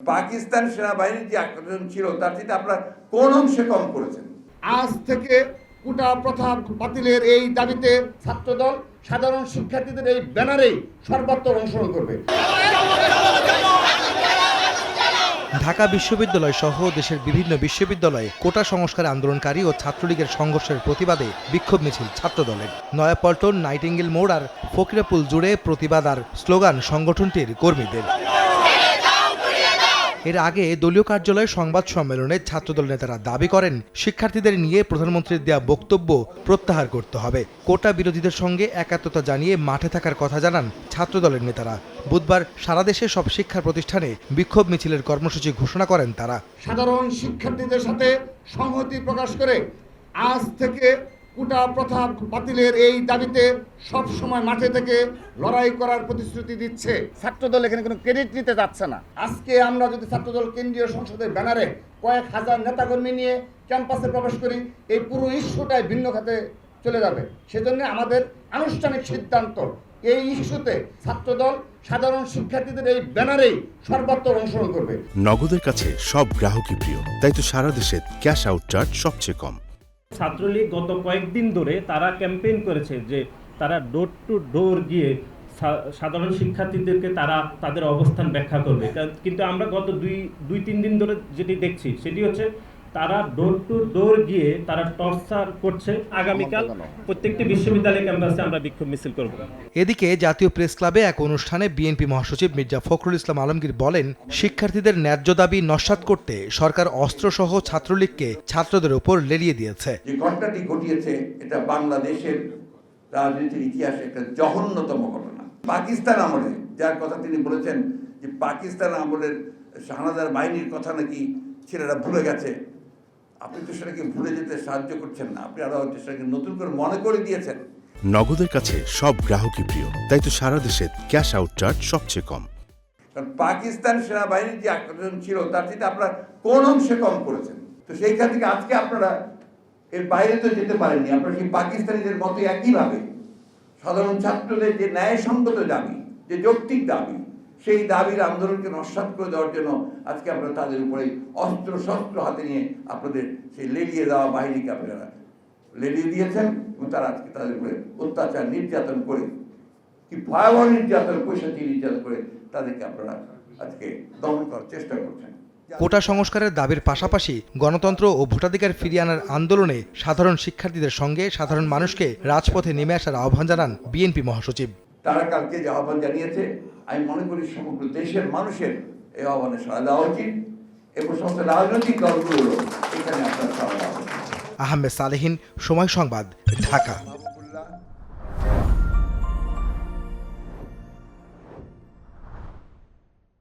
পাকিস্তান সেনাবাহিনীর যে আক্রমণ ছিল তার থেকে আপনারা কোন অংশে কম করেছেন? আজ থেকে কুটা প্রথা বাতিলের এই দাবিতে ছাত্রদল সাধারণ শিক্ষার্থীদের এই ব্যানারেই সর্বাত্মক অংশগ্রহণ করবে। ঢাকা বিশ্ববিদ্যালয় সহ দেশের বিভিন্ন বিশ্ববিদ্যালয়ে কোটা সংস্কার আন্দোলনকারী ও ছাত্রলীগের সংঘর্ষের প্রতিবাদে বিক্ষোভ মিছিল ছাত্রদলের। নয়াপল্টন নাইটিঙ্গেল মোড় আর ফকিরাপুল জুড়ে প্রতিবাদ আর স্লোগান সংগঠনটির কর্মীদের। এর আগে দলীয় কার্যালয়ে সংবাদ সম্মেলনে ছাত্রদল নেতারা দাবি করেন, শিক্ষার্থীদের নিয়ে প্রধানমন্ত্রীর দেয়া বক্তব্য প্রত্যাহার করতে হবে। কোটা বিরোধীদের সঙ্গে একাত্মতা জানিয়ে মাঠে থাকার কথা জানান ছাত্রদলের নেতারা। বুধবার সারা দেশে সব শিক্ষা প্রতিষ্ঠানে বিক্ষোভ মিছিলের কর্মসূচি ঘোষণা করেন তারা। সাধারণ শিক্ষার্থীদের সাথে সংহতি প্রকাশ করে আজ থেকে কুটা প্রথা বাতিলের এই দাবিতে সব সময় মাঠে থেকে লড়াই করার প্রতিশ্রুতি দিচ্ছে। ছাত্রদল এখানে কোনো ক্রেডিট নিতে যাচ্ছে না। আজকে আমরা যদি ছাত্রদল কেন্দ্রীয় সংসদের ব্যানারে কয়েক হাজার নেতাকর্মী নিয়ে ক্যাম্পাসে প্রবেশ করি এই পুরো ইস্যুটাই ভিন্ন খাতে চলে যাবে। সেজন্য আমাদের আনুষ্ঠানিক সিদ্ধান্ত এই ইস্যুতে ছাত্রদল সাধারণ শিক্ষার্থীদের এই ব্যানারেই সর্বাত্মক অংশগ্রহণ করবে। নগদের কাছে সব গ্রাহকই প্রিয় তাই তো সারা দেশে ক্যাশ আউট চার্জ সবচেয়ে কম। ছাত্রলীগ গত কয়েকদিন ধরে তারা ক্যাম্পেইন করেছে যে তারা ডোর টু ডোর গিয়ে সাধারণ শিক্ষার্থীদেরকে তারা তাদের অবস্থান ব্যাখ্যা করবে। কিন্তু আমরা গত দুই দুই, তিন দিন ধরে যেটি দেখছি, সেটি হচ্ছে তারা ডোর টু ডোর গিয়ে তারা টর্চার করছে আগামীকাল। প্রত্যেকটি বিশ্ববিদ্যালয় ক্যাম্পাসে আমরা বিক্ষোভ মিছিল করব। এদিকে জাতীয় প্রেস ক্লাবে এক অনুষ্ঠানে বিএনপি মহাসচিব মির্জা ফখরুল ইসলাম আলমগীর বলেন শিক্ষার্থীদের ন্যায্য দাবি নস্যাৎ করতে সরকার অস্ত্রসহ ছাত্রলীগকে ছাত্রদের উপর লেলিয়ে দিয়েছে। যে ঘটনাটি ঘটিয়েছে এটা বাংলাদেশের রাজনীতির ইতিহাসে একটা জঘন্যতম ঘটনা। পাকিস্তান আমলে যার কথা তিনি বলেছেন যে পাকিস্তান আমলের শাহনাদার বাহিনীর কথা নাকি ছেলেরা ভুলে গেছে। আপনি তো সেটাকে ভুলে যেতে সাহায্য করছেন না। আপনি আরও হয়তো সেটাকে নতুন করে মনে করে দিয়েছেন। নগদের কাছে সব গ্রাহকই প্রিয় তাই তো সারা দেশে ক্যাশ আউট চার্জ সবচেয়ে কম। কারণ পাকিস্তান সেনাবাহিনীর যে আক্রমণ ছিল তার থেকে আপনারা কোন অংশে কম করেছেন? তো সেইখান থেকে আজকে আপনারা এর বাইরে তো যেতে পারেননি। আপনারা সেই পাকিস্তানিদের মতো একইভাবে সাধারণ ছাত্রদের যে ন্যায়সঙ্গত দাবি যে যৌক্তিক দাবি সেই দাবির আন্দোলনকে নস্বাত করে দেওয়ার জন্য আজকে আপনারা তাদের উপরে অস্ত্র শস্ত্র হাতে নিয়ে আপনাদের সেই লেলিয়ে দেওয়া বাহিনীকে আপনারা লেলিয়ে দিয়েছেন এবং তারা আজকে তাদের উপরে অত্যাচার নির্যাতন করে কি ভয়াবহ নির্যাতন পৈশাচী নির্যাতন করে তাদেরকে আপনারা আজকে দমন করার চেষ্টা করছেন। কোটা সংস্কারের দাবির পাশাপাশি গণতন্ত্র ও ভোটাধিকার ফিরিয়ে আনার আন্দোলনে সাধারণ শিক্ষার্থীদের সঙ্গে সাধারণ মানুষকে রাজপথে নেমে আসার আহ্বান জানান বিএনপি মহাসচিব। তারা কালকে যে আহ্বান জানিয়েছে আমি মনে করি সমগ্র দেশের মানুষের এই আহ্বানে সাড়া দেওয়া উচিত। এবং সমস্ত রাজনৈতিক দলগুলো এখানে আপনার সাড়া দেওয়া উচিত আহমেদ সালেহীন, সময় সংবাদ, ঢাকা।